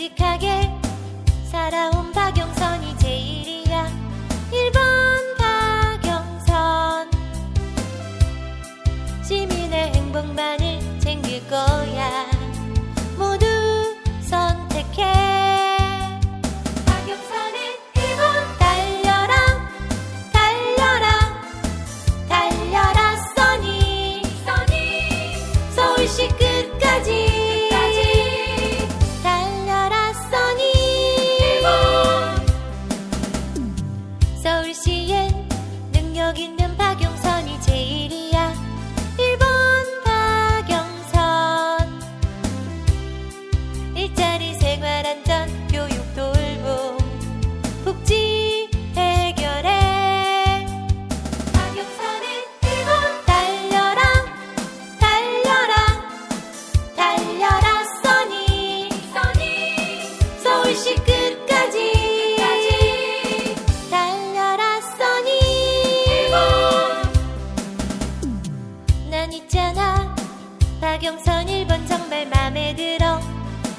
솔직하게 살아온 명 있잖아. 박영선 1번 정말 맘에 들어.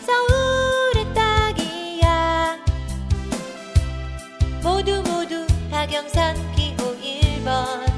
서울의 딱이야. 모두 모두 박영선 기호 1번.